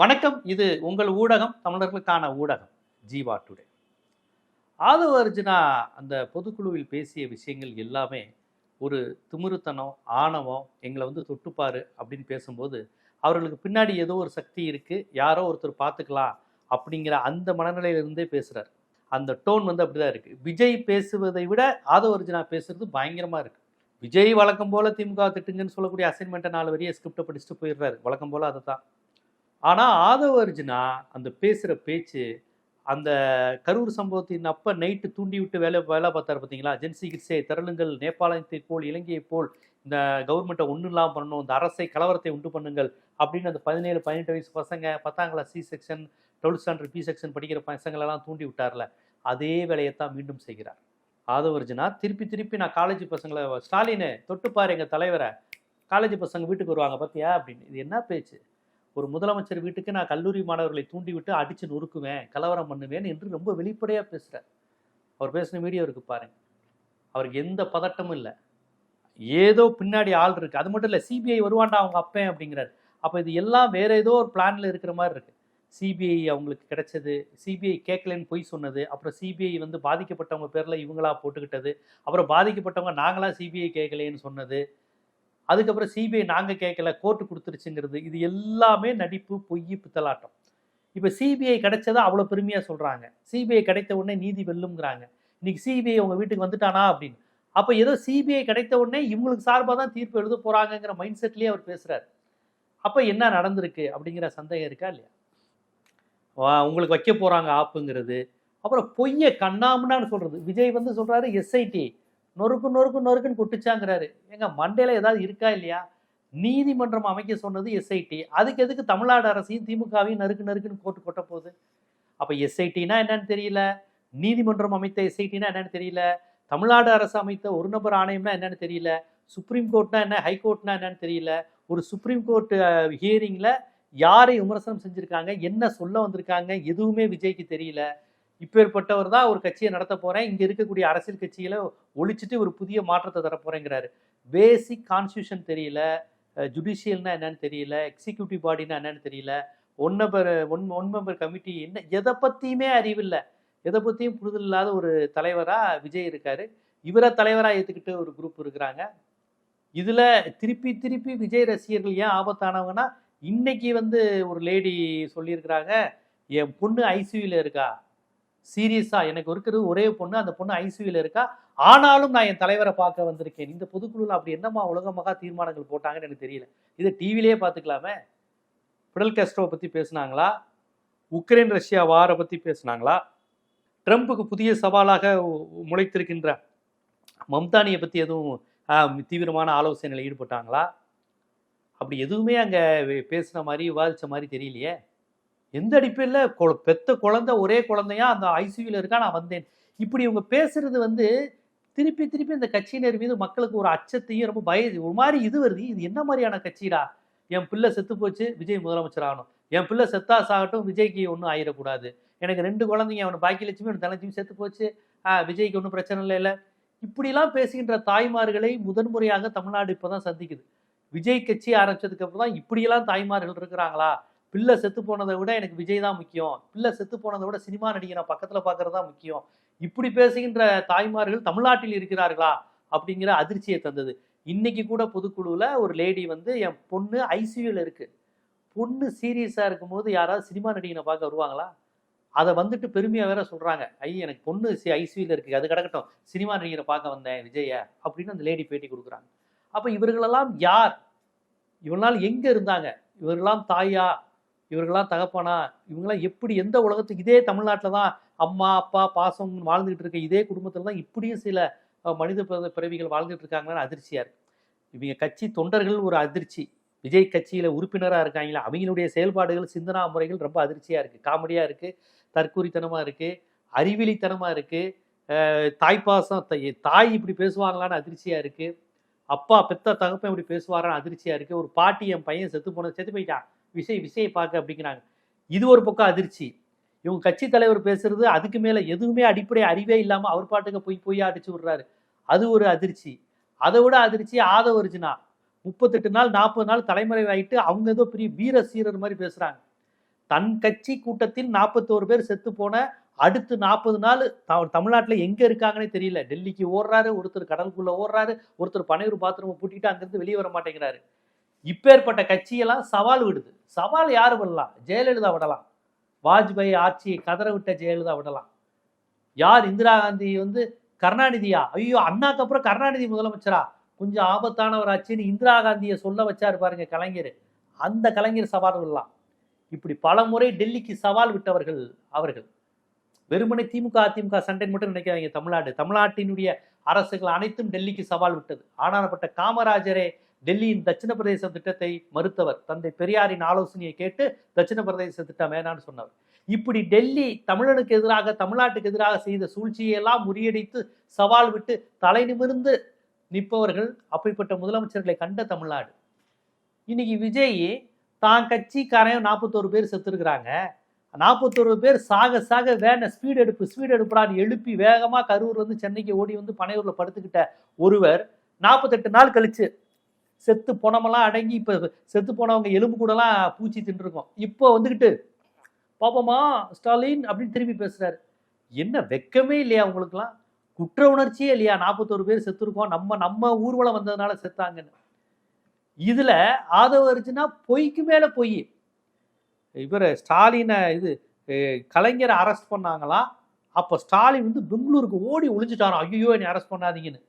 வணக்கம். இது உங்கள் ஊடகம் தமிழர்களுக்கான ஊடகம் ஜீவா டுடே. ஆதவ அர்ஜுனா அந்த பொதுக்குழுவில் பேசிய விஷயங்கள் எல்லாமே ஒரு திமிருத்தனம் ஆணவம் எங்களை வந்து தொட்டுப்பாரு அப்படின்னு பேசும்போது அவர்களுக்கு பின்னாடி ஏதோ ஒரு சக்தி இருக்குது யாரோ ஒருத்தர் பார்த்துக்கலாம் அப்படிங்கிற அந்த மனநிலையிலிருந்தே பேசுகிறார் அந்த டோன் வந்து அப்படிதான் இருக்குது விஜய் பேசுவதை விட ஆதவ அர்ஜுனா பேசுகிறது பயங்கரமாக இருக்குது விஜய் வழக்கம் போல் திமுக திட்டுங்கன்னு சொல்லக்கூடிய அசைன்மெண்ட்டை நாலு வரைய ஸ்கிரிப்டை படிச்சுட்டு போயிடுறாரு. வழக்கம் போல அதை தான் ஆனால் ஆதவ அர்ஜுனா அந்த பேசுகிற பேச்சு அந்த கரூர் சம்பவத்தின் அப்போ நைட்டு தூண்டி விட்டு வேலை வேலை பார்த்தாரு பார்த்தீங்களா ஜென்சி கிட்ஸே திரளுங்கள் நேபாளத்தை போல் இலங்கையை போல் இந்த கவர்மெண்ட்டை ஒன்றும் இல்லாமல் பண்ணணும் இந்த அரசை கலவரத்தை உண்டு பண்ணுங்கள் அப்படின்னு அந்த பதினேழு பதினெட்டு வயசு பசங்க பத்தாம் class C section twelfth standard B section படிக்கிற பசங்களெல்லாம் தூண்டி விட்டார்ல. அதே வேலையைத்தான் மீண்டும் செய்கிறார். ஆதவர்ஜுனா திருப்பி திருப்பி நான் காலேஜ் பசங்களை ஸ்டாலினு தொட்டுப்பாரு எங்கள் தலைவரை. காலேஜ் பசங்க வீட்டுக்கு வருவாங்க பார்த்தியா அப்படின்னு. இது என்ன பேச்சு? ஒரு முதலமைச்சர் வீட்டுக்கு நான் கல்லூரி மாணவர்களை தூண்டிவிட்டு அடித்து நொறுக்குவேன் கலவரம் பண்ணுவேன் என்று ரொம்ப வெளிப்படையாக பேசுகிறார் அவர் பேசின வீடியோ இருக்கு பாருங்க. அவருக்கு எந்த பதட்டமும் இல்லை. ஏதோ பின்னாடி ஆள் இருக்கு. அது மட்டும் இல்லை சிபிஐ வருவான்டா அவங்க அப்பேன் அப்படிங்கிறார். அப்போ இது எல்லாம் வேற ஏதோ ஒரு பிளானில் இருக்கிற மாதிரி இருக்கு. சிபிஐ அவங்களுக்கு கிடைச்சது சிபிஐ கேட்கலன்னு பொய் சொன்னது அப்புறம் சிபிஐ வந்து பாதிக்கப்பட்டவங்க பேரில் இவங்களா போட்டுக்கிட்டது அப்புறம் பாதிக்கப்பட்டவங்க நாங்களாக சிபிஐ கேட்கலேன்னு சொன்னது அதுக்கப்புறம் சிபிஐ நாங்கள் கேட்கல கோர்ட்டு கொடுத்துருச்சுங்கிறது இது எல்லாமே நடிப்பு பொய் பித்தலாட்டம். இப்போ சிபிஐ கிடைச்சதா அவ்வளோ பெருமையாக சொல்கிறாங்க சிபிஐ கிடைத்த உடனே நீதி வெல்லுங்கிறாங்க. இன்னைக்கு சிபிஐ உங்கள் வீட்டுக்கு வந்துட்டானா அப்படின்னு. அப்போ ஏதோ சிபிஐ கிடைத்த உடனே இவங்களுக்கு சார்பாக தான் தீர்ப்பு எழுத போகிறாங்கங்கிற மைண்ட் செட்லேயே அவர் பேசுகிறார் அப்போ என்ன நடந்திருக்கு அப்படிங்கிற சந்தேகம் இருக்கா இல்லையா? வா, உங்களுக்கு வைக்க போகிறாங்க ஆப்புங்கிறது. அப்புறம் பொய்யை கண்ணாமுன்னான்னு சொல்கிறது விஜய் வந்து சொல்கிறாரு எஸ்ஐடி நொறுக்கு நொறுக்கு நொறுக்குன்னு கொட்டுச்சாங்கிறாரு. எங்க மண்டையில் ஏதாவது இருக்கா இல்லையா? நீதிமன்றம் அமைக்க சொன்னது எஸ்ஐடி அதுக்கு எதுக்கு தமிழ்நாடு அரசையும் திமுகவையும் நறுக்கு நறுக்குன்னு போட்டு கொட்ட போகுது? அப்போ எஸ்ஐடினா என்னன்னு தெரியல. நீதிமன்றம் அமைத்த எஸ்ஐடினா என்னன்னு தெரியல. தமிழ்நாடு அரசு அமைத்த ஒரு நபர் ஆணையம்னா என்னன்னு தெரியல. சுப்ரீம் கோர்ட்னா என்ன? ஹைகோர்ட்னா என்னன்னு தெரியல. ஒரு சுப்ரீம் கோர்ட் ஹியரிங்கில் யாரை விமர்சனம் செஞ்சுருக்காங்க? என்ன சொல்ல வந்திருக்காங்க? எதுவுமே விஜய்க்கு தெரியல. இப்பேற்பட்டவர் தான் ஒரு கட்சியை நடத்த போகிறேன் இங்கே இருக்கக்கூடிய அரசியல் கட்சிகளை ஒழிச்சிட்டு ஒரு புதிய மாற்றத்தை தரப்போகிறேங்கிறாரு பேசிக் கான்ஸ்டியூஷன் தெரியல. ஜுடிஷியல்னா என்னன்னு தெரியல. எக்ஸிக்யூட்டிவ் பாடினா என்னன்னு தெரியல. One number one one member committee என்ன எதை பற்றியுமே அறிவில்லை. எதை பற்றியும் புரிதல் இல்லாத ஒரு தலைவராக விஜய் இருக்கார். இவரை தலைவராக ஏற்றுக்கிட்டு ஒரு குரூப் இருக்கிறாங்க. இதில் திருப்பி திருப்பி விஜய் ரசிகர்கள் ஏன் ஆபத்தானவங்கன்னா இன்னைக்கு வந்து ஒரு லேடி சொல்லியிருக்கிறாங்க என் பொண்ணு ஐசியூவில் இருக்கா? சீரியஸா எனக்கு இருக்கிறது ஒரே பொண்ணு அந்த பொண்ணு ஐசியூல இருக்கா? ஆனாலும் நான் என் தலைவரை பார்க்க வந்திருக்கேன். இந்த பொதுக்குழுல அப்படி என்னமா உலகமாக தீர்மானங்கள் போட்டாங்கன்னு எனக்கு தெரியல. இதை டிவிலேயே பார்த்துக்கலாமே? பிடல் கேஸ்ட்ரோவை பற்றி பேசுனாங்களா? உக்ரைன் ரஷ்யா வாரை பற்றி பேசுனாங்களா? ட்ரம்புக்கு புதிய சவாலாக முளைத்திருக்கின்ற மம்தானியை பற்றி எதுவும் தீவிரமான ஆலோசனையில் ஈடுபட்டாங்களா? அப்படி எதுவுமே அங்கே பேசுன மாதிரி விவாதித்த மாதிரி தெரியலையே? எந்த அடிப்படையில் கொ பெத்த குழந்தை ஒரே குழந்தையா அந்த ஐசியூல இருக்கா நான் வந்தேன். இப்படி இவங்க பேசுறது வந்து திருப்பி திருப்பி இந்த கட்சியினர் மீது மக்களுக்கு ஒரு அச்சத்தையும் ரொம்ப பய ஒரு மாதிரி இது வருது. இது என்ன மாதிரியான கட்சிடா? என் பிள்ளை செத்து போச்சு விஜய் முதலமைச்சர் ஆகணும். என் பிள்ளை செத்தா சாகட்டும் விஜய்க்கு ஒன்றும் ஆயிடக்கூடாது எனக்கு ரெண்டு குழந்தைங்க அவனு பாக்கியலட்சுமி அவன் தனலட்சுமி செத்து போச்சு. ஆ, விஜய்க்கு ஒன்றும் பிரச்சனை இல்லை இல்லை. இப்படிலாம் பேசுகின்ற தாய்மார்களை முதன்முறையாக தமிழ்நாடு இப்போதான் சந்திக்குது. விஜய் கட்சி ஆரம்பிச்சதுக்கு அப்புறம் தான் இப்படியெல்லாம் தாய்மார்கள் இருக்கிறாங்களா? பிள்ளை செத்து போனதை விட எனக்கு விஜய் தான் முக்கியம். பிள்ளை செத்து போனதை விட சினிமா நடிகை நான் பக்கத்தில் பார்க்கறது தான் முக்கியம். இப்படி பேசுகின்ற தாய்மார்கள் தமிழ்நாட்டில் இருக்கிறார்களா? அப்படிங்கிற அதிர்ச்சியை தந்தது. இன்னைக்கு கூட பொதுக்குழுவில் ஒரு லேடி வந்து என் பொண்ணு ஐசியூவில் இருக்கு. பொண்ணு சீரியஸாக இருக்கும்போது யாராவது சினிமா நடிகனை பார்க்க வருவாங்களா? அதை வந்துட்டு பெருமையாக வேற சொல்கிறாங்க ஐ எனக்கு பொண்ணு ஐசியூவில் இருக்குது அது கிடக்கட்டும். சினிமா நடிகரை பார்க்க வந்தேன் விஜய அப்படின்னு அந்த லேடி பேட்டி கொடுக்குறாங்க. அப்போ இவர்களெல்லாம் யார்? இவங்களால் எங்கே இருந்தாங்க? இவர்களெல்லாம் தாயா? இவர்களெல்லாம் தகப்பனா இவங்களாம் எப்படி எந்த உலகத்துக்கு இதே தமிழ்நாட்டில் தான் அம்மா அப்பா பாசம் வாழ்ந்துகிட்டு இருக்க இதே குடும்பத்தில் தான் இப்படியும் சில மனித பிறவிகள் வாழ்ந்துட்டு இருக்காங்கன்னு அதிர்ச்சியாக இருக்கு. இவங்க கட்சி தொண்டர்கள் ஒரு அதிர்ச்சி. விஜய் கட்சியில் உறுப்பினராக இருக்காங்களா அவங்களுடைய செயல்பாடுகள் சிந்தனா முறைகள் ரொம்ப அதிர்ச்சியாக இருக்குது காமெடியாக இருக்குது தற்கூரித்தனமாக இருக்குது அறிவிலித்தனமாக இருக்குது தாய்ப்பாசம் தாய் இப்படி பேசுவாங்களான்னு அதிர்ச்சியாக இருக்குது அப்பா பெத்த தகப்பன் இப்படி பேசுவாரான்னு அதிர்ச்சியாக இருக்குது ஒரு பாட்டி என் பையன் செத்து போன செத்து போயிட்டான். விசய் விசயை பார்க்க அப்படிங்கிறாங்க. இது ஒரு பக்கம் அதிர்ச்சி. இவங்க கட்சி தலைவர் பேசுறது அதுக்கு மேலே எதுவுமே அடிப்படை அறிவே இல்லாமல் அவர் பாட்டுக்கு போய் போய் அடிச்சு விடுறாரு. அது ஒரு அதிர்ச்சி. அதை விட அதிர்ச்சி ஆதவ அர்ஜுனா. முப்பத்தெட்டு நாள் நாற்பது நாள் தலைமுறை ஆகிட்டு அவங்க ஏதோ பெரிய வீர சீரர் மாதிரி பேசுறாங்க. தன் கட்சி கூட்டத்தில் நாற்பத்தோரு பேர் செத்து போன அடுத்து நாற்பது நாள் தமிழ்நாட்டில் எங்கே இருக்காங்கன்னே தெரியல. டெல்லிக்கு ஓடுறாரு ஒருத்தர் கடலுக்குள்ளே ஓடுறாரு ஒருத்தர் பனையூர் பாத்ரூமை பூட்டிட்டு அங்கேருந்து வெளியே வர மாட்டேங்கிறாரு. இப்பேற்பட்ட கட்சியெல்லாம் சவால் விடுது. சவால் யார் விடலாம்? ஜெயலலிதா விடலாம். வாஜ்பாய் ஆட்சியை கதற விட்ட ஜெயலலிதா விடலாம். யார் இந்திரா காந்தி வந்து கருணாநிதியா? ஐயோ அண்ணாக்கு அப்புறம் கருணாநிதி முதலமைச்சரா? கொஞ்சம் ஆபத்தானவராச்சுன்னு இந்திரா காந்தியை சொல்ல வச்சாரு பாருங்க கலைஞர். அந்த கலைஞர் சவால் விடலாம். இப்படி பல முறை டெல்லிக்கு சவால் விட்டவர்கள் அவர்கள். வெறுமனை திமுக அதிமுக சண்டை மட்டும் நினைக்காதீங்க தமிழ்நாடு. தமிழ்நாட்டினுடைய அரசுகள் அனைத்தும் டெல்லிக்கு சவால் விட்டது. ஆனானப்பட்ட காமராஜரே டெல்லியின் தட்சிண பிரதேச திட்டத்தை மறுத்தவர். தந்தை பெரியாரின் ஆலோசனையை கேட்டு தட்சிண பிரதேச திட்டம் வேணான்னு சொன்னவர். இப்படி டெல்லி தமிழனுக்கு எதிராக தமிழ்நாட்டுக்கு எதிராக செய்த சூழ்ச்சியெல்லாம் முறியடித்து சவால் விட்டு தலை நிமிர்ந்து நிற்பவர்கள் அப்படிப்பட்ட முதலமைச்சர்களை கண்ட தமிழ்நாடு. இன்னைக்கு விஜய் தான் கட்சிக்காரையும் நாற்பத்தோரு பேர் செத்துருக்குறாங்க. நாற்பத்தோரு பேர் சாக சாக வேன ஸ்பீடு எடுப்பு ஸ்பீடு எடுப்புறான்னு எழுப்பி வேகமாக கரூர் வந்து சென்னைக்கு ஓடி வந்து பனையூரில் படுத்துக்கிட்ட ஒருவர் நாற்பத்தெட்டு நாள் கழிச்சு செத்து போனமெல்லாம் அடங்கி இப்போ செத்து போனவங்க எலும்பு கூடலாம் பூச்சி தின்றுருக்கோம். இப்போ வந்துக்கிட்டு பாப்போமா ஸ்டாலின் அப்படின்னு திரும்பி பேசுகிறாரு என்ன வெக்கமே இல்லையா உங்களுக்குலாம் குற்ற உணர்ச்சியே இல்லையா? நாற்பத்தோரு பேர் செத்துருக்கோம். நம்ம நம்ம ஊர்வலம் வந்ததுனால செத்தாங்கன்னு. இதில் ஆதவ இருந்துச்சுன்னா பொய்க்கு மேலே பொய். இவர் ஸ்டாலினை இது கலைஞரை அரெஸ்ட் பண்ணாங்களாம் அப்போ ஸ்டாலின் வந்து பெங்களூருக்கு ஓடி ஒளிஞ்சிட்டாராம். ஐயோ என்னை அரெஸ்ட் பண்ணாதீங்கன்னு.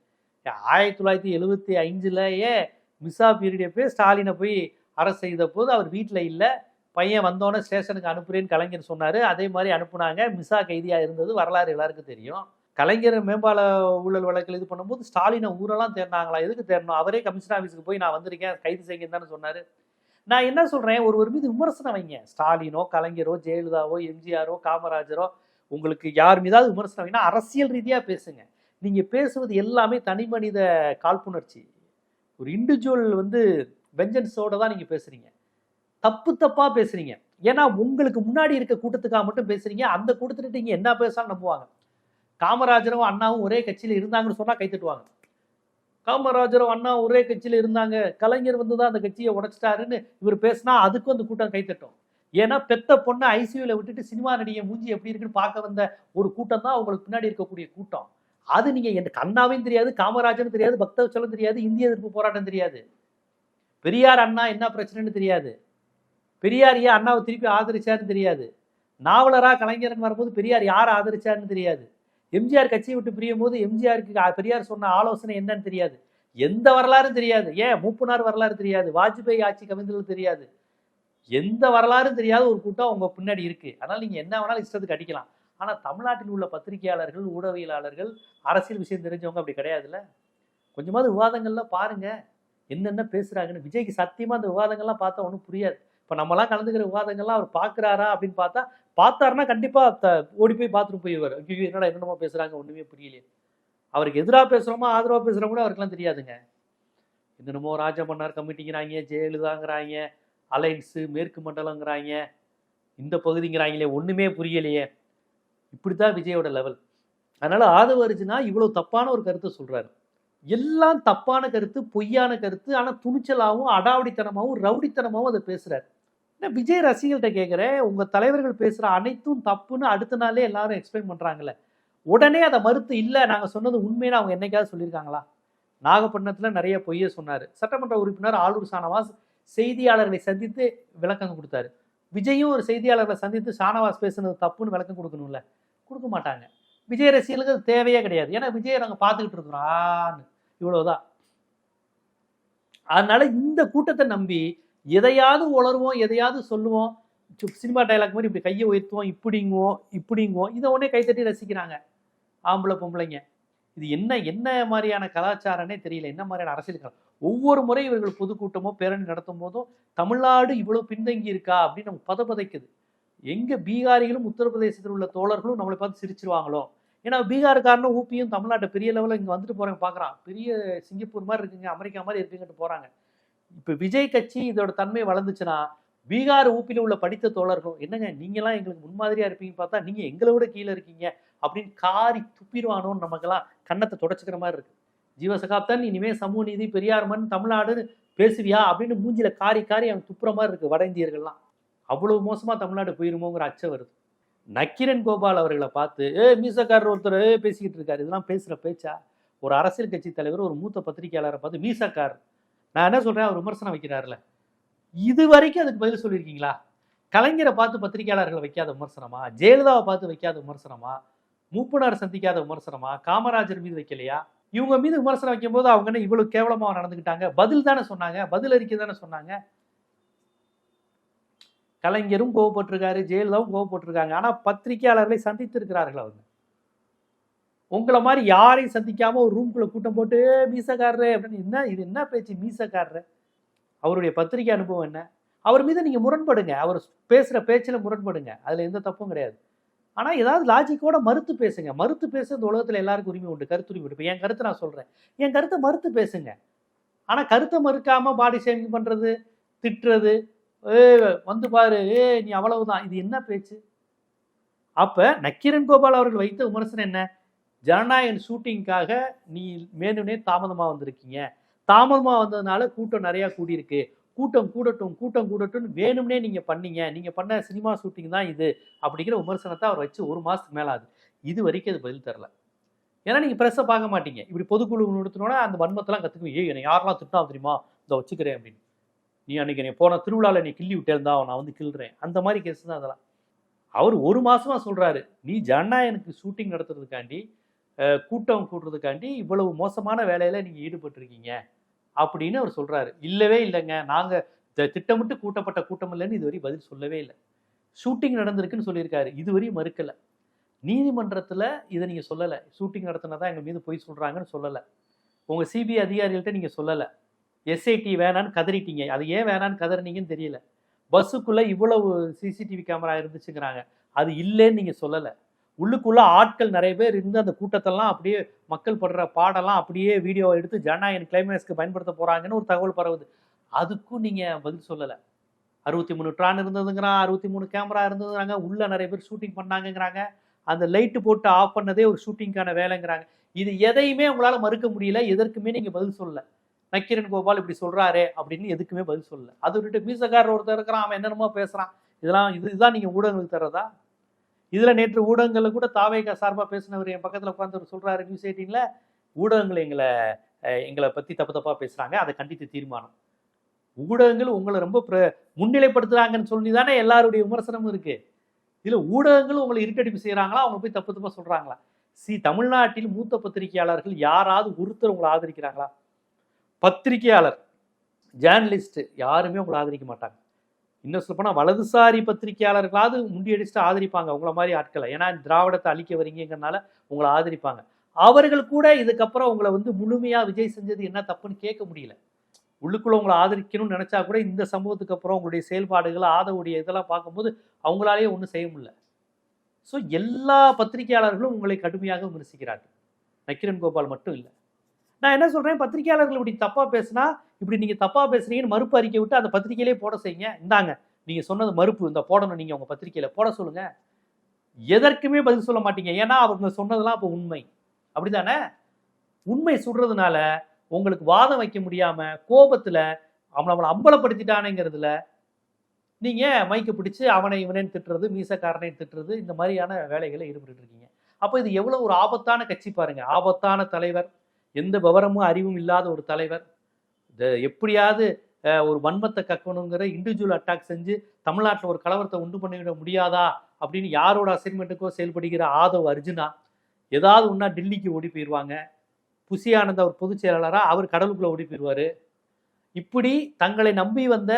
ஆயிரத்தி தொள்ளாயிரத்தி எழுபத்தி அஞ்சுலேயே மிஸ்ஸா பீரியடே போய் ஸ்டாலினை போய் அரசு செய்த போது அவர் வீட்டில் இல்லை. பையன் வந்தோடனே ஸ்டேஷனுக்கு அனுப்புறேன்னு கலைஞர் சொன்னார். அதே மாதிரி அனுப்புனாங்க. மிஸ்ஸா கைதியாக இருந்தது. வரலாறு எல்லாருக்கும் தெரியும். கலைஞர் மேம்பால ஊழல் வழக்கில் இது பண்ணும்போது ஸ்டாலினை ஊரெல்லாம் தேர்னாங்களா எதுக்கு தேரணும் அவரே கமிஷன் ஆஃபீஸுக்கு போய் நான் வந்திருக்கேன். கைது செய்யுங்கன்னு தானே சொன்னார். நான் என்ன சொல்கிறேன் ஒருவர் மீது விமர்சனம் வைங்க. ஸ்டாலினோ கலைஞரோ ஜெயலலிதாவோ எம்ஜிஆரோ காமராஜரோ உங்களுக்கு யார் மீதாவது விமர்சனம் வைங்கன்னா அரசியல் ரீதியாக பேசுங்க. நீங்கள் பேசுவது எல்லாமே தனி மனித காழ்ப்புணர்ச்சி. ஒரு இண்டிவிஜுவல் வந்து வெஞ்சன்ஸோட தான் நீங்கள் பேசுகிறீங்க தப்பு தப்பாக பேசுகிறீங்க ஏன்னா உங்களுக்கு முன்னாடி இருக்க கூட்டத்துக்காக மட்டும் பேசுகிறீங்க அந்த கூட்டத்துக்கிட்ட நீங்கள் என்ன பேசாலும் நம்புவாங்க. காமராஜரும் அண்ணாவும் ஒரே கட்சியில் இருந்தாங்கன்னு சொன்னால் கைத்தட்டுவாங்க காமராஜரும் அண்ணா ஒரே கட்சியில் இருந்தாங்க. கலைஞர் வந்து தான் அந்த கட்சியை உடைச்சிட்டாருன்னு இவர் பேசினா அதுக்கும் அந்த கூட்டம் கைத்தட்டும் ஏன்னா பெத்த பொண்ணை ஐசியூவில் விட்டுட்டு சினிமா நடிகை மூஞ்சி எப்படி இருக்குன்னு பார்க்க வந்த ஒரு கூட்டம் தான் உங்களுக்கு பின்னாடி இருக்கக்கூடிய கூட்டம். அது நீங்க எந்த அண்ணாவையும் தெரியாது காமராஜனும் தெரியாது பக்தவச்சலும் தெரியாது இந்திய எதிர்ப்பு போராட்டம் தெரியாது. பெரியார் அண்ணா என்ன பிரச்சனைன்னு தெரியாது. பெரியார் ஏன் அண்ணாவை திருப்பி ஆதரிச்சாருன்னு தெரியாது. நாவலரா கலைஞரன் வரும்போது பெரியார் யார் ஆதரிச்சாருன்னு தெரியாது. எம்ஜிஆர் கட்சியை விட்டு பிரியும் போது எம்ஜிஆருக்கு பெரியார் சொன்ன ஆலோசனை என்னன்னு தெரியாது. எந்த வரலாறும் தெரியாது. ஏன்? மூப்பனார் வரலாறு தெரியாது. வாஜ்பாய் ஆட்சி கவிழ்ந்தது தெரியாது. எந்த வரலாறும் தெரியாத ஒரு கூட்டம் உங்க பின்னாடி இருக்கு. அதனால நீங்க என்ன வேணாலும் இஷ்டத்துக்கு அடிக்கலாம். ஆனால் தமிழ்நாட்டில் உள்ள பத்திரிகையாளர்கள் ஊடகவியலாளர்கள் அரசியல் விஷயம் தெரிஞ்சவங்க அப்படி கிடையாதுல்ல. கொஞ்சமாவது விவாதங்கள்லாம் பாருங்க என்னென்ன பேசுகிறாங்கன்னு விஜய்க்கு சத்தியமாக அந்த விவாதங்கள்லாம் பார்த்தா ஒன்றும் புரியாது. இப்போ நம்மலாம் கலந்துக்கிற விவாதங்கள்லாம் அவர் பார்க்குறாரா அப்படின்னு பார்த்தா பார்த்தாருன்னா கண்டிப்பாக த- ஓடி போய் பார்த்துட்டு போயிடுவார். ஐயோ என்னடா என்னென்னமோ பேசுகிறாங்க ஒன்றுமே புரியலையே. அவருக்கு எதிராக பேசுகிறோமா ஆதரவாக பேசுகிறோம் கூட அவருக்கெல்லாம் தெரியாதுங்க. என்னென்னமோ ராஜமன்னார் கமிட்டிங்கிறாங்க ஜெயலலிதாங்கிறாங்க அலைன்ஸு மேற்கு மண்டலங்கிறாங்க இந்த பகுதிங்கிறாங்களே ஒன்றுமே புரியலையே. இப்படித்தான் விஜயோட லெவல் அதனால ஆதவ அர்ஜுனா இவ்வளவு தப்பான ஒரு கருத்தை சொல்றாரு. எல்லாம் தப்பான கருத்து பொய்யான கருத்து ஆனா துணிச்சலாகவும் அடாவடித்தனமாகவும் ரவுடித்தனமாகவும் அதை பேசுறாரு. நான் விஜய் ரசிகர்கிட்ட கேட்குறேன் உங்க தலைவர்கள் பேசுற அனைத்தும் தப்புன்னு அடுத்த நாளே எல்லாரும் எக்ஸ்பிளைன் பண்றாங்கல்ல. உடனே அதை மறுத்து இல்லை நாங்கள் சொன்னது உண்மைன்னு அவங்க என்னைக்காவது சொல்லியிருக்காங்களா? நாகப்பட்டினத்தில் நிறைய பொய்யை சொன்னார். சட்டமன்ற உறுப்பினர் ஆளூர் சானவாஸ் செய்தியாளர்களை சந்தித்து விளக்கம் கொடுத்தாரு. விஜயும் ஒரு செய்தியாளர்களை சந்தித்து ஷானவாஸ் பேசுனது தப்புன்னு விளக்கம் கொடுக்கணும்ல. கொடுக்க மாட்டாங்க. விஜய் ரசிகர்களுக்கு அது தேவையே கிடையாது. ஏன்னா விஜய் நாங்கள் பார்த்துக்கிட்டு இருக்கிறோம் இவ்வளோதான் அதனால இந்த கூட்டத்தை நம்பி எதையாவது உளருவோம் எதையாவது சொல்லுவோம் சினிமா டைலாக் மாதிரி இப்படி கையை உயர்த்துவோம் இப்படிங்குவோம் இப்படிங்குவோம். இதை உடனே கைத்தட்டி ரசிக்கிறாங்க ஆம்பளை பொம்பளைங்க. இது என்ன என்ன மாதிரியான கலாச்சாரம்னே தெரியல. என்ன மாதிரியான அரசியல் கலா- ஒவ்வொரு முறை இவர்கள் பொதுக்கூட்டமோ பேரணி நடத்தும் போதும் தமிழ்நாடு இவ்வளவு பின்தங்கி இருக்கா அப்படின்னு நமக்கு பதப்பதைக்குது. எங்கே பீகாரிகளும் உத்தரப்பிரதேசத்தில் உள்ள தோழர்களும் நம்மளை பார்த்து சிரிச்சிருவாங்களோ? ஏன்னா பீகாருக்காரனும் ஊப்பியும் தமிழ்நாட்டை பெரிய லெவலில் இங்கே வந்துட்டு போகிறேன் பார்க்குறான். பெரிய சிங்கப்பூர் மாதிரி இருக்குங்க அமெரிக்கா மாதிரி இருக்குங்கட்டு போகிறாங்க இப்போ விஜய் கட்சி இதோட தன்மை வளர்ந்துச்சுன்னா பீகார் ஊப்பியில் உள்ள படித்த தோழர்களும் என்னங்க நீங்களாம் எங்களுக்கு முன்மாதிரியாக இருப்பீங்கன்னு பார்த்தா நீங்கள் எங்களை விட கீழே இருக்கீங்க அப்படின்னு காரி துப்பிடுவானோன்னு நமக்கெல்லாம் கன்னத்தை தொடச்சிக்கிற மாதிரி இருக்குது ஜீவசகாப்தன் இனிமேல் சமூக நீதி பெரியார் மண் தமிழ்நாடுன்னு பேசுவியா அப்படின்னு மூஞ்சில காரி காரி அவங்க துப்புற மாதிரி இருக்குது வட இந்தியர்கள்லாம். அவ்வளவு மோசமாக தமிழ்நாடு போயிருமோங்கிற அச்சம் வருது. நக்கிரன் கோபால் அவர்களை பார்த்து ஏ மீசக்காரர் ஒருத்தர் பேசிக்கிட்டு இருக்காரு. இதெல்லாம் பேசுகிற பேச்சா? ஒரு அரசியல் கட்சி தலைவர் ஒரு மூத்த பத்திரிகையாளரை பார்த்து மீசக்கார் நான் என்ன சொல்கிறேன் அவர் விமர்சனம் வைக்கிறாருல. இது வரைக்கும் அதுக்கு பதில் சொல்லியிருக்கீங்களா? கலைஞரை பார்த்து பத்திரிகையாளர்களை வைக்காத விமர்சனமா? ஜெயலலிதாவை பார்த்து வைக்காத விமர்சனமா? மூப்பனார் சந்திக்காத விமர்சனமா? காமராஜர் மீது வைக்கலையா? இவங்க மீது விமர்சனம் வைக்கும்போது அவங்க என்ன இவ்வளவு கேவலமாக நடந்துக்கிட்டாங்க? பதில் தானே சொன்னாங்க? பதில் அறிக்கை தானே சொன்னாங்க? கலைஞரும் கோவப்பட்டிருக்காரு ஜெயலலிதாவும் கோவப்பட்டிருக்காங்க. ஆனால் பத்திரிகையாளர்களை சந்தித்திருக்கிறார்கள் அவங்க. உங்களை மாதிரி யாரையும் சந்திக்காம ஒரு ரூம்குள்ள கூட்டம் போட்டு மீசக்காரரு அப்படின்னு என்ன இது என்ன பேச்சு மீசக்காரரு? அவருடைய பத்திரிகை அனுபவம் என்ன? அவர் மீது நீங்கள் முரண்படுங்க. அவர் பேசுகிற பேச்சில் முரண்படுங்க. அதில் எந்த தப்பும் கிடையாது. ஆனால் ஏதாவது லாஜிக்கோட மறுத்து பேசுங்க. மறுத்து பேச இந்த உலகத்தில் எல்லாருக்கும் உரிமை உண்டு. கருத்துரிமை உண்டு. என் கருத்தை நான் சொல்கிறேன் என் கருத்தை மறுத்து பேசுங்க. ஆனால் கருத்தை மறுக்காமல் பாடி ஷேமிங் பண்ணுறது திட்டுறது ஏ வந்து பாரு. ஏ நீ அவ்வளவுதான். இது என்ன பேச்சு? அப்ப நக்கீரன் கோபால் அவர்கள் வைத்த விமர்சனம் என்ன? ஜனநாயகன் ஷூட்டிங்காக நீ மேனுனே தாமதமா வந்திருக்கீங்க. தாமதமா வந்ததுனால கூட்டம் நிறைய கூடியிருக்கு. கூட்டம் கூடட்டும் கூட்டம் கூடட்டும் வேணும்னே நீங்க பண்ணீங்க. நீங்க பண்ண சினிமா ஷூட்டிங் தான் இது அப்படிங்கிற விமர்சனத்தை அவர் வச்சு ஒரு மாசத்துக்கு மேலாது ஆகுது. இது வரைக்கும் அது பதில் தரல. ஏன்னா நீங்க பிரஸ்ஸை பார்க்க மாட்டீங்க. இப்படி பொதுக்குழு நடத்தினோட அந்த வன்மத்தெல்லாம் கத்துக்குவீங்க ஏய் என்னை யாரெல்லாம் திட்டா தெரியுமா? இதை வச்சுக்கிறேன் அப்படின்னு. நீ அன்னைக்கு நீ போன திருவிழாவில் நீ கிள்ளி விட்டேருந்தா நான் வந்து கிள்றேன். அந்த மாதிரி கேஸ் தான் அதெல்லாம். அவர் ஒரு மாதமாக சொல்கிறாரு நீ ஜனநாயகனுக்கு ஷூட்டிங் நடத்துறதுக்காண்டி கூட்டம் கூட்டுறதுக்காண்டி இவ்வளவு மோசமான வேலையில் நீங்கள் ஈடுபட்டிருக்கீங்க. அப்படின்னு அவர் சொல்கிறாரு இல்லவே இல்லைங்க. நாங்கள் த- திட்டமிட்டு கூட்டப்பட்ட கூட்டம் இல்லைன்னு இதுவரை பதில் சொல்லவே இல்லை. ஷூட்டிங் நடந்திருக்குன்னு சொல்லியிருக்காரு. இதுவரையும் மறுக்கலை. நீதிமன்றத்தில் இதை நீங்கள் சொல்லலை. ஷூட்டிங் நடத்தினா தான் எங்கள் மீது போய் சொல்கிறாங்கன்னு சொல்லலை. உங்கள் சிபிஐ அதிகாரிகள்கிட்ட நீங்கள் சொல்லலை. எஸ்ஐடி வேணான்னு கதறிட்டீங்க. அது ஏன் வேணான்னு கதறினீங்கன்னு தெரியல. பஸ்ஸுக்குள்ளே இவ்வளவு சிசிடிவி கேமரா இருந்துச்சுங்கிறாங்க. அது இல்லைன்னு நீங்கள் சொல்லலை. உள்ளுக்குள்ள ஆட்கள் நிறைய பேர் இருந்து அந்த கூட்டத்தெல்லாம் அப்படியே மக்கள் படுற பாடெல்லாம் அப்படியே வீடியோ எடுத்து ஜனநாயகன் கிளைமேக்ஸ்க்கு பயன்படுத்த போகிறாங்கன்னு ஒரு தகவல் பரவுது. அதுக்கும் நீங்கள் பதில் சொல்லலை. அறுபத்தி மூணு ட்ரான் இருந்ததுங்கிறான் அறுபத்தி மூணு கேமரா இருந்ததுங்கிறாங்க. உள்ளே நிறைய பேர் ஷூட்டிங் பண்ணாங்கங்கிறாங்க. அந்த லைட்டு போட்டு ஆஃப் பண்ணதே ஒரு ஷூட்டிங்கான வேலைங்கிறாங்க. இது எதையுமே உங்களால் மறுக்க முடியல. எதற்குமே நீங்கள் பதில் சொல்லலை. நக்கீரன் கோபால் இப்படி சொல்கிறாரு அப்படின்னு எதுக்குமே பதில் சொல்லல. அது விட்டுட்டு மீசக்காரர் ஒருத்தர் இருக்கிறான் அவன் என்னென்னமோ பேசுகிறான் இதெல்லாம் இது இதுதான் நீங்கள் ஊடகங்களுக்கு தர்றதா? இதில் நேற்று ஊடகங்களில் கூட தாவேகா சார்பாக பேசினவர் என் பக்கத்தில் உட்காந்து சொல்கிறாரு நியூஸ் எயிட்டீன்ல ஊடகங்கள் எங்களை எங்களை பற்றி தப்பு தப்பாக பேசுகிறாங்க அதை கண்டித்து தீர்மானம். ஊடகங்கள் உங்களை ரொம்ப பிர- சொல்லி தானே எல்லாருடைய விமர்சனமும் இருக்குது இதில் ஊடகங்கள் உங்களை இருட்டடிப்பு செய்கிறாங்களா அவங்க போய் தப்பு தப்பாக சொல்கிறாங்களா சி தமிழ்நாட்டில் மூத்த பத்திரிகையாளர்கள் யாராவது ஒருத்தர் உங்களை ஆதரிக்கிறாங்களா? பத்திரிகையாளர் ஜேர்னலிஸ்ட் யாருமே உங்களை ஆதரிக்க மாட்டாங்க. இன்னும் சொல்லப்போனால் வலதுசாரி பத்திரிகையாளர்களாவது முண்டியடிச்சுட்டு ஆதரிப்பாங்க உங்களை மாதிரி ஆட்களை. ஏன்னா திராவிடத்தை அழிக்க வரீங்கிறனால உங்களை ஆதரிப்பாங்க. அவர்கள் கூட இதுக்கப்புறம் உங்களை வந்து முழுமையாக விஜய் செஞ்சது என்ன தப்புன்னு கேட்க முடியல. உள்ளுக்குள்ள உங்களை ஆதரிக்கணும்னு நினைச்சா கூட இந்த சம்பவத்துக்கு அப்புறம் உங்களுடைய செயல்பாடுகள் ஆதவுடைய இதெல்லாம் பார்க்கும்போது அவங்களாலேயே ஒன்றும் செய்ய முடியல. ஸோ எல்லா பத்திரிகையாளர்களும் உங்களை கடுமையாக விமர்சிக்கிறார்கள். நக்கிரன் கோபால் மட்டும் இல்லை. நான் என்ன சொல்கிறேன் பத்திரிகையாளர்கள் இப்படி தப்பாக பேசினா இப்படி நீங்கள் தப்பாக பேசுறீங்கன்னு மறுப்பு அறிக்கை விட்டு அந்த பத்திரிகையிலே போட செய்யுங்க. இந்தாங்க நீங்கள் சொன்னது மறுப்பு. இந்த போடணும் நீங்கள் உங்கள் பத்திரிகையில். போட சொல்லுங்கள் எதற்குமே பதில் சொல்ல மாட்டீங்க. ஏன்னா அவங்க சொன்னதெல்லாம் இப்போ உண்மை. அப்படிதானே உண்மை சொல்கிறதுனால உங்களுக்கு வாதம் வைக்க முடியாமல் கோபத்தில் அவனை அவனை அம்பலப்படுத்திட்டானேங்கிறதுல நீங்கள் மைக்கு பிடிச்சி அவனை இவனேன்னு திட்டுறது மீசக்காரனை திட்டுறது இந்த மாதிரியான வேலைகளை ஈடுபட்டு இருக்கீங்க. அப்போ இது எவ்வளோ ஒரு ஆபத்தான கட்சி பாருங்கள் ஆபத்தான தலைவர். எந்த விவரமும் அறிவும் இல்லாத ஒரு தலைவர். இந்த எப்படியாவது ஒரு வன்மத்தை கக்கணுங்கிற இண்டிவிஜுவல் அட்டாக் செஞ்சு தமிழ்நாட்டில் ஒரு கலவரத்தை உண்டு பண்ணிவிட முடியாதா? அப்படின்னு யாரோட அசைன்மெண்ட்டுக்கோ செயல்படுகிற ஆதவ் அர்ஜுனா ஏதாவது ஒன்றா டெல்லிக்கு ஓடி போயிடுவாங்க புசியானந்த் அவர் பொதுச் செயலாளராக அவர் கடலுக்குள்ளே ஓடி போயிடுவார் இப்படி தங்களை நம்பி வந்த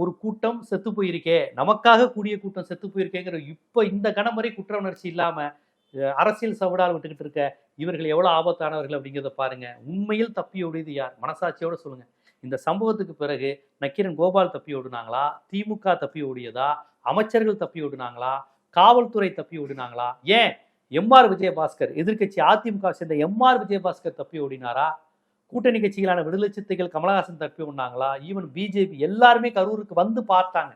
ஒரு கூட்டம் செத்து போயிருக்கே. நமக்காக கூடிய கூட்டம் செத்து போயிருக்கேங்கிற இப்போ இந்த கணம் வரை குற்ற உணர்ச்சி இல்லாமல் அரசியல் சவடால் விட்டுக்கிட்டு இருக்க இவர்கள் எவ்வளோ ஆபத்தானவர்கள் அப்படிங்கிறத பாருங்க. உண்மையில் தப்பியோடியது யார்? மனசாட்சியோட சொல்லுங்க. இந்த சம்பவத்துக்கு பிறகு நக்கீரன் கோபால் தப்பி ஓடுனாங்களா? திமுக தப்பி ஓடியதா? அமைச்சர்கள் தப்பி ஓடுனாங்களா? காவல்துறை தப்பி ஓடினாங்களா? ஏன்? எம்ஆர் விஜயபாஸ்கர் எதிர்க்கட்சி அதிமுக சேர்ந்த எம்ஆர் விஜயபாஸ்கர் தப்பி ஓடினாரா? கூட்டணி கட்சிகளான விடுதலை சித்தைகள் கமலஹாசன் தப்பி ஓடினாங்களா? ஈவன் பிஜேபி எல்லாருமே கரூருக்கு வந்து பார்த்தாங்க.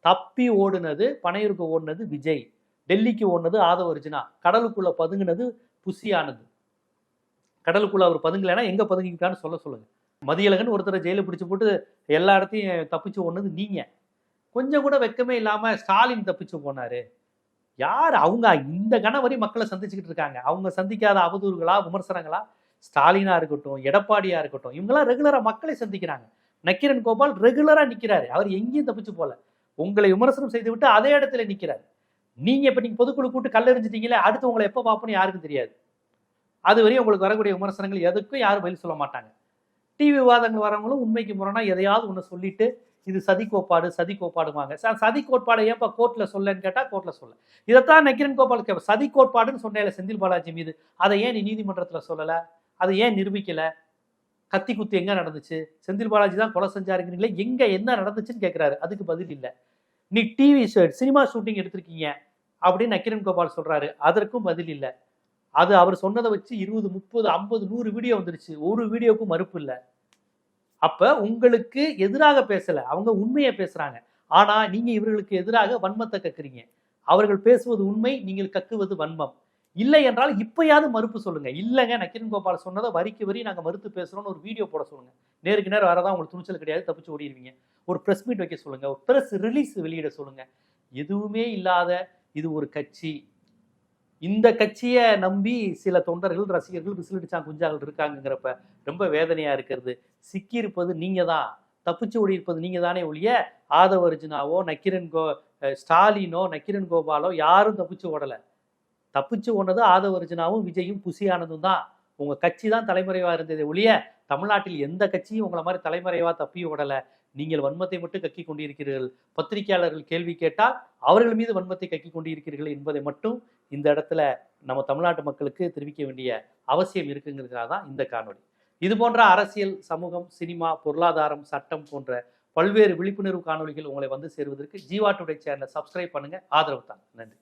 தப்பி ஓடுனது பனையூருக்கு ஓடினது விஜய். டெல்லிக்கு ஓடினது ஆதவ அர்ஜுனா. கடலுக்குள்ள பதுங்கினது புசியானது. கடலுக்குள்ள அவர் பதுங்கலைன்னா எங்க பதுங்கிக்கிட்டான்னு சொல்ல சொல்லுங்க. மதியழகன் ஒருத்தரை ஜெயில பிடிச்சு போட்டு எல்லா இடத்தையும் தப்பிச்சு ஓடுனது நீங்க. கொஞ்சம் கூட வெக்கமே இல்லாம ஸ்டாலின் தப்பிச்சு போனாரு. யார் அவங்க? இந்த கணவரி மக்களை சந்திச்சுக்கிட்டு இருக்காங்க. அவங்க சந்திக்காத அவதூறுகளா விமர்சனங்களா? ஸ்டாலினா இருக்கட்டும் எடப்பாடியா இருக்கட்டும் இவங்கெல்லாம் ரெகுலரா மக்களை சந்திக்கிறாங்க. நக்கிரன் கோபால் ரெகுலரா நிக்கிறாரு. அவர் எங்கேயும் தப்பிச்சு போல உங்களை விமர்சனம் செய்து விட்டு அதே இடத்துல நிக்கிறாரு. நீங்க இப்ப நீங்க பொதுக்குழு கூட்டு கல்லெறிஞ்சிட்டீங்களே அடுத்து உங்களை எப்போ பார்ப்போம்னு யாருக்கும் தெரியாது. அது வரையும் உங்களுக்கு வரக்கூடிய விமர்சனங்கள் எதுக்கும் யாரும் பதில் சொல்ல மாட்டாங்க. டிவி விவாதங்கள் வரவங்களும் உண்மைக்கு முரணா எதையாவது ஒன்று சொல்லிட்டு இது சதி கோட்பாடு சதி கோட்பாடுவாங்க சார் சதி கோட்பாடை ஏன்ப்பா கோர்ட்டில் சொல்லன்னு கேட்டால் கோர்ட்டில் சொல்ல இதைத்தான் நக்கிரன் கோபால் கேட்ப சதி கோட்பாடுன்னு சொன்னேன் செந்தில் பாலாஜி மீது. அதை ஏன் நீ நீதிமன்றத்தில் சொல்லலை? அதை ஏன் நிரூபிக்கலை? கத்தி குத்து எங்கே நடந்துச்சு? செந்தில் பாலாஜி தான் கொலை செஞ்சாருங்கிறீங்களே எங்கே என்ன நடந்துச்சுன்னு கேட்குறாரு அதுக்கு பதில் இல்லை. நீ டிவி சினிமா ஷூட்டிங் எடுத்திருக்கீங்க. அப்படின்னு நக்கிரன் கோபால் சொல்றாரு. அதற்கும் பதில் இல்லை. அது அவர் சொன்னதை வச்சு இருபது முப்பது ஐம்பது நூறு வீடியோ வந்துருச்சு. ஒரு வீடியோக்கும் மறுப்பு இல்லை. அப்ப உங்களுக்கு எதிராக பேசல. அவங்க உண்மையை பேசுறாங்க. ஆனா நீங்க இவர்களுக்கு எதிராக வன்மத்தை கக்குறீங்க. அவர்கள் பேசுவது உண்மை நீங்கள் கக்குவது வன்மம். இல்லை என்றால் இப்பயாவது மறுப்பு சொல்லுங்க. இல்லைங்க நக்கிரன் கோபால் சொன்னதை வரிக்கு வரி நாங்கள் மறுத்து பேசுறோம்னு ஒரு வீடியோ போட சொல்லுங்க. நேருக்கு நேரம் வரதான் உங்களுக்கு துணிச்சல் கிடையாது தப்பிச்சு ஓடிடுவீங்க ஒரு ப்ரெஸ் மீட் வைக்க சொல்லுங்க. ஒரு ப்ரெஸ் ரிலீஸ் வெளியிட சொல்லுங்க. எதுவுமே இல்லாத இது ஒரு கட்சி. இந்த கட்சியை நம்பி சில தொண்டர்கள் ரசிகர்கள் விசிலடிச்சா குஞ்சாகள் இருக்காங்கிறப்ப ரொம்ப வேதனையா இருக்கிறது. சிக்கியிருப்பது நீங்க தான் தப்பிச்சு ஓடி இருப்பது நீங்க தானே ஒழிய ஆதவ அர்ஜுனாவோ நக்கிரன் கோ ஸ்டாலினோ நக்கிரன் கோபாலோ யாரும் தப்பிச்சு ஓடல. தப்பிச்சு ஓனது ஆதவ அர்ஜுனாவும் விஜயும் புசியானதும் தான். உங்க கட்சி தான் தலைமறைவா இருந்ததே ஒழிய தமிழ்நாட்டில் எந்த கட்சியும் உங்களை மாதிரி தலைமறைவா தப்பி ஓடலை. நீங்கள் வன்மத்தை மட்டும் கக்கி கொண்டிருக்கிறீர்கள். பத்திரிகையாளர்கள் கேள்வி கேட்டால் அவர்கள் மீது வன்மத்தை கக்கி கொண்டிருக்கிறீர்கள் என்பதை மட்டும் இந்த இடத்துல நம்ம தமிழ்நாட்டு மக்களுக்கு தெரிவிக்க வேண்டிய அவசியம் இருக்குங்கிறதுக்காக தான் இந்த காணொளி. இது போன்ற அரசியல் சமூகம் சினிமா பொருளாதாரம் சட்டம் போன்ற பல்வேறு விழிப்புணர்வு காணொளிகள் உங்களை வந்து சேருவதற்கு ஜீவா டுடே சேனலை சப்ஸ்கிரைப் பண்ணுங்க. ஆதரவு தாங்க நன்றி.